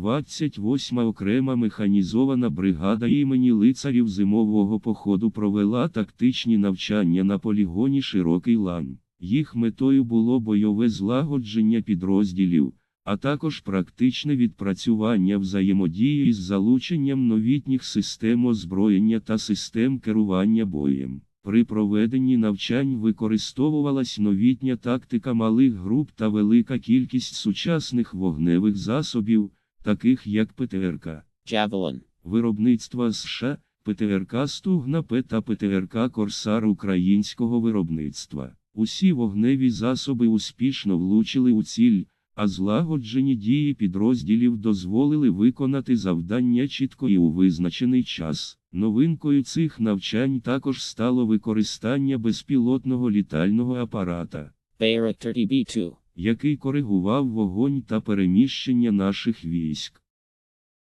28 окрема механізована бригада імені лицарів зимового походу провела тактичні навчання на полігоні Широкий лан. Їх метою було бойове злагодження підрозділів, а також практичне відпрацювання взаємодії із залученням новітніх систем озброєння та систем керування боєм. При проведенні навчань використовувалась новітня тактика малих груп та велика кількість сучасних вогневих засобів, таких як ПТРК. Javelin. Виробництва США, ПТРК Стугна П та ПТРК Корсар українського виробництва. Усі вогневі засоби успішно влучили у ціль, а злагоджені дії підрозділів дозволили виконати завдання чітко і у визначений час. Новинкою цих навчань також стало використання безпілотного літального апарата, Bayrak 30B2. Який коригував вогонь та переміщення наших військ.